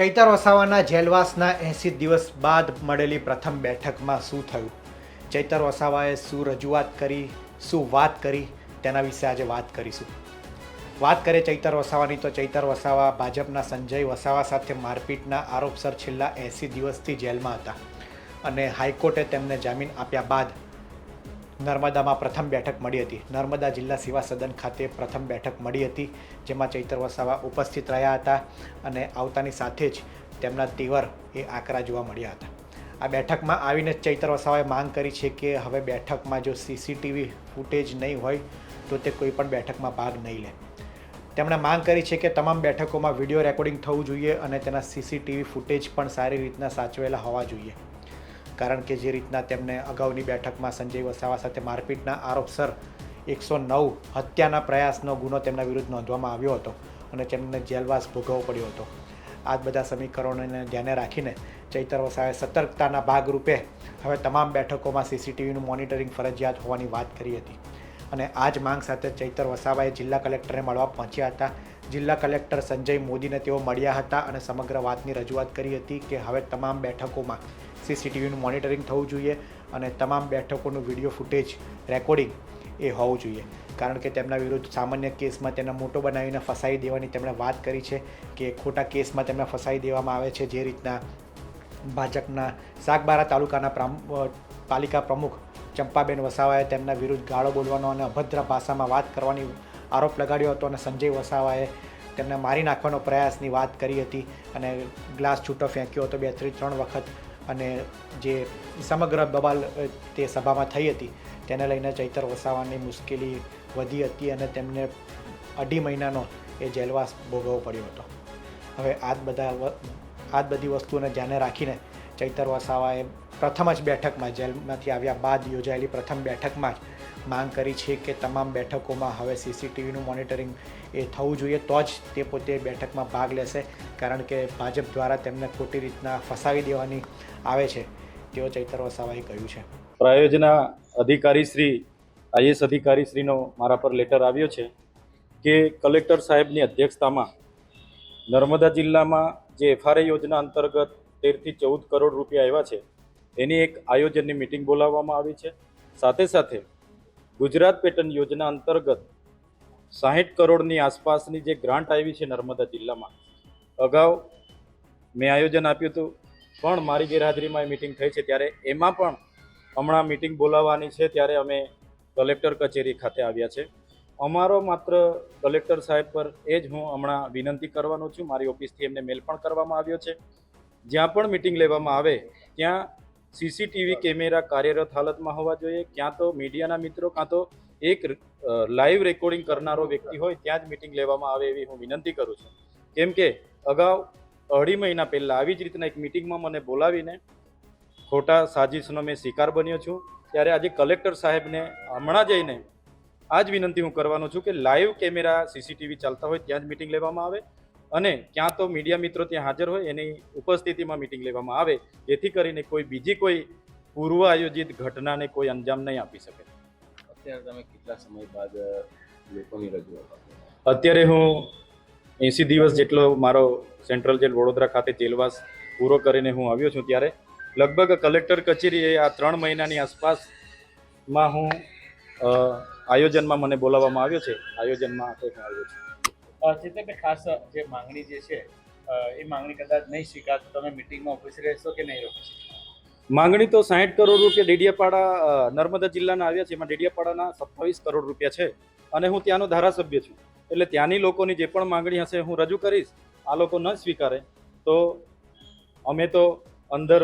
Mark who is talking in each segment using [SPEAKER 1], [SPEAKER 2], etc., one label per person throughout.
[SPEAKER 1] ચૈતર વસાવાના જેલવાસના એંસી દિવસ બાદ મળેલી પ્રથમ બેઠકમાં શું થયું? ચૈતર વસાવાએ શું રજૂઆત કરી? શું વાત કરી? તેના વિશે આજે વાત કરીશું. વાત કરીએ ચૈતર વસાવાની તો ચૈતર વસાવા ભાજપના સંજય વસાવા સાથે મારપીટના આરોપસર છેલ્લા એંસી દિવસથી જેલમાં હતા અને હાઈકોર્ટે તેમને જામીન આપ્યા બાદ નર્મદામાં પ્રથમ બેઠક મળી હતી. નર્મદા જિલ્લા સેવા સદન ખાતે પ્રથમ બેઠક મળી હતી, જેમાં ચૈતર વસાવા ઉપસ્થિત રહ્યા હતા અને આવતાની સાથે જ તેમના તેવર એ આકરા જોવા મળ્યા હતા. આ બેઠકમાં આવીને ચૈતર વસાવાએ માંગ કરી છે કે હવે બેઠકમાં જો સીસીટીવી ફૂટેજ નહીં હોય, તો તે કોઈ પણ બેઠકમાં ભાગ નહીં લે. તેમણે માંગ કરી છે કે તમામ બેઠકોમાં વીડિયો રેકોર્ડિંગ થવું જોઈએ અને તેના સીસીટીવી ફૂટેજ પણ સારી રીતના સાચવેલા હોવા જોઈએ. કારણ કે જે રીતના તેમને અગાઉની બેઠકમાં સંજય વસાવા સાથે મારપીટના આરોપસર એકસો નવ હત્યાના પ્રયાસનો ગુનો તેમના વિરુદ્ધ નોંધવામાં આવ્યો હતો અને તેમને જેલવાસ ભોગવવો પડ્યો હતો. આ બધા સમીકરણોને ધ્યાને રાખીને ચૈતર વસાવે સતર્કતાના ભાગરૂપે હવે તમામ બેઠકોમાં સીસીટીવીનું મોનિટરિંગ ફરજિયાત હોવાની વાત કરી હતી. અને આ જ માંગ સાથે ચૈતર વસાવાએ જિલ્લા કલેક્ટરને મળવા પહોંચ્યા હતા. જિલ્લા કલેક્ટર સંજય મોદીને તેઓ મળ્યા હતા અને સમગ્ર વાતની રજૂઆત કરી હતી કે હવે તમામ બેઠકોમાં સીસીટીવીનું મોનિટરિંગ થવું જોઈએ અને તમામ બેઠકોનું વીડિયો ફૂટેજ રેકોર્ડિંગ એ હોવું જોઈએ. કારણ કે તેમના વિરુદ્ધ સામાન્ય કેસમાં તેને મોટો બનાવીને ફસાઈ દેવાની તેમણે વાત કરી છે કે ખોટા કેસમાં તેમને ફસાઈ દેવામાં આવે છે. જે રીતના ભાજપના સાગબારા તાલુકાના પાલિકા પ્રમુખ ચંપાબેન વસાવાએ તેમના વિરુદ્ધ ગાળો બોલવાનો અને અભદ્ર ભાષામાં વાત કરવાની આરોપ લગાડ્યો હતો અને સંજય વસાવાએ તેમને મારી નાખવાનો પ્રયાસની વાત કરી હતી અને ગ્લાસ છૂટો ફેંક્યો હતો બેથી ત્રણ વખત અને જે સમગ્ર બબાલ તે સભામાં થઈ હતી તેને લઈને ચૈતર વસાવાની મુશ્કેલી વધી હતી અને તેમને અઢી મહિનાનો એ જેલવાસ ભોગવવો પડ્યો હતો. હવે આ બધા આ બધી વસ્તુઓને ધ્યાને રાખીને ચૈતર વસાવાએ પ્રથમ જ બેઠકમાં જેલમાંથી આવ્યા બાદ યોજાયેલી પ્રથમ બેઠકમાં જ માંગ કરી છે કે તમામ બેઠકોમાં હવે સીસીટીવીનું મોનિટરિંગ એ થવું જોઈએ, તો જ તે પોતે બેઠકમાં ભાગ લેશે, કારણ કે ભાજપ દ્વારા તેમને ખોટી રીતના ફસાવી દેવાની આવે છે, તેઓ ચૈતર વસાવાએ કહ્યું છે.
[SPEAKER 2] પ્રાયોજના અધિકારી શ્રી આઈએસ અધિકારી શ્રીનો મારા પર લેટર આવ્યો છે કે કલેક્ટર સાહેબની અધ્યક્ષતામાં નર્મદા જિલ્લામાં જે એફઆરઆઈ યોજના અંતર્ગત તેરથી ચૌદ કરોડ રૂપિયા આવ્યા છે એની એક આયોજનની મિટિંગ બોલાવવામાં આવી છે. સાથે સાથે ગુજરાત પેટર્ન યોજના અંતર્ગત સાહીઠ કરોડની આસપાસની જે ગ્રાન્ટ આવી છે નર્મદા જિલ્લામાં, અગાઉ મેં આયોજન આપ્યું હતું, પણ મારી ગેરહાજરીમાં એ મિટિંગ થઈ છે. ત્યારે એમાં પણ હમણાં મિટિંગ બોલાવવાની છે, ત્યારે અમે કલેક્ટર કચેરી ખાતે આવ્યા છે. અમારો માત્ર કલેક્ટર સાહેબ પર એ જ હું હમણાં વિનંતી કરવાનો છું. મારી ઓફિસથી એમને મેલ પણ કરવામાં આવ્યો છે. જ્યાં પણ મિટિંગ લેવામાં આવે, ત્યાં સીસીટીવી કેમેરા કાર્યરત હાલતમાં હોવા જોઈએ. ક્યાં તો મીડિયાના મિત્રો કાં તો એક લાઈવ રેકોર્ડિંગ કરનારો વ્યક્તિ હોય, ત્યાં જ મિટિંગ લેવામાં આવે એવી હું વિનંતી કરું છું. કેમ કે અગાઉ અઢી મહિના પહેલાં આવી જ રીતના એક મિટિંગમાં મને બોલાવીને ખોટા સાજિશનો મેં શિકાર બન્યો છું. ત્યારે આજે કલેક્ટર સાહેબને હમણાં જઈને આ જ વિનંતી હું કરવાનો છું કે લાઈવ કેમેરા, સીસીટીવી ચાલતા હોય, ત્યાં જ મિટિંગ લેવામાં આવે. અને ક્યાં તો મીડિયા મિત્રો ત્યાં હાજર હોય એની ઉપસ્થિતિમાં મિટિંગ લેવામાં આવે જેથી કરીને કોઈ બીજી કોઈ પૂર્વ આયોજિત ઘટનાને કોઈ અંજામ નહીં આપી શકે.
[SPEAKER 3] અત્યારે તમે કેટલા સમય બાદ લોકોની રજૂઆત
[SPEAKER 2] અત્યારે હું એંસી દિવસ જેટલો મારો સેન્ટ્રલ જેલ વડોદરા ખાતે જેલવાસ પૂરો કરીને હું આવ્યો છું ત્યારે લગભગ કલેક્ટર કચેરીએ આ ત્રણ મહિનાની આસપાસમાં હું આયોજનમાં મને બોલાવવામાં આવ્યો છે. આયોજનમાં હું આવ્યો છું.
[SPEAKER 4] ચેતનભાઈ ખાસ જે માંગણી જે છે એ માંગણી કદાચ નહીં સ્વીકાર તો તમે મિટિંગમાં ઓફિસ રહેશો કે નહીં રહો
[SPEAKER 2] માંગણી તો સાહીઠ કરોડ રૂપિયા ડેડિયાપાડા નર્મદા જિલ્લાના આવ્યા છે. એમાં ડેડિયાપાડાના સત્તાવીસ કરોડ રૂપિયા છે. અને હું ત્યાંનો ધારાસભ્ય છું. એટલે ત્યાંની લોકોની જે પણ માંગણી હશે, હું રજૂ કરીશ. આ લોકો ન સ્વીકારે. તો અમે તો અંદર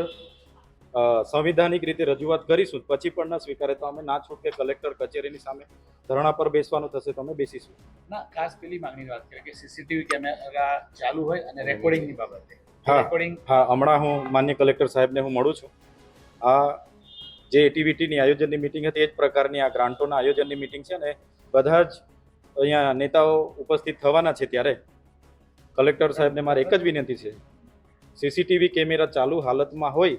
[SPEAKER 2] સંવિધાનિક રીતે રજૂઆત કરીશું પછી પણ ન સ્વીકારે તો અમે ના છૂટકે કલેક્ટર કચેરીની સામે ધરણા પર બેસવાનું થશે તો અમે બેસીશું.
[SPEAKER 4] ના ખાસ પેલી માંગણી વાત કરીએ કે સીસીટીવી કેમેરા ચાલુ હોય અને રેકોર્ડિંગની બાબતે.
[SPEAKER 2] હા.
[SPEAKER 4] રેકોર્ડિંગ
[SPEAKER 2] હા હમણાં હું માન્ય કલેક્ટર સાહેબને હું મળું છું. આ જે એટીવીટીની આયોજનની મિટિંગ હતી એ જ પ્રકારની આ ગ્રાન્ટોના આયોજનની મિટિંગ છે ને બધા જ અહીંયા નેતાઓ ઉપસ્થિત થવાના છે ત્યારે. કલેક્ટર સાહેબને મારે એક જ વિનંતી છે. સીસીટીવી કેમેરા ચાલુ હાલતમાં હોય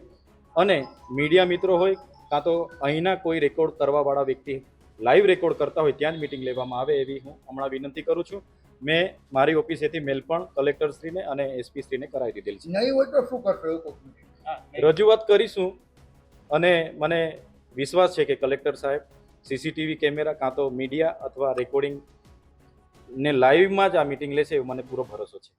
[SPEAKER 2] અને મીડિયા મિત્રો હોય કાં તો અહીંના કોઈ રેકોર્ડ કરવાવાળા વ્યક્તિ લાઈવ રેકોર્ડ કરતા હોય ત્યાં જ મિટિંગ લેવામાં આવે એવી હું હમણાં વિનંતી કરું છું. મેં મારી ઓફિસેથી મેલ પણ કલેક્ટરશ્રીને અને એસપીશ્રીને કરાવી દીધેલ છે.
[SPEAKER 5] નહીં હોય તો શું કરશો.
[SPEAKER 2] રજૂઆત કરીશું અને મને વિશ્વાસ છે કે કલેક્ટર સાહેબ સીસીટીવી કેમેરા કાં તો મીડિયા અથવા રેકોર્ડિંગ ને લાઈવમાં જ આ મિટિંગ લેશે એવો મને પૂરો ભરોસો છે.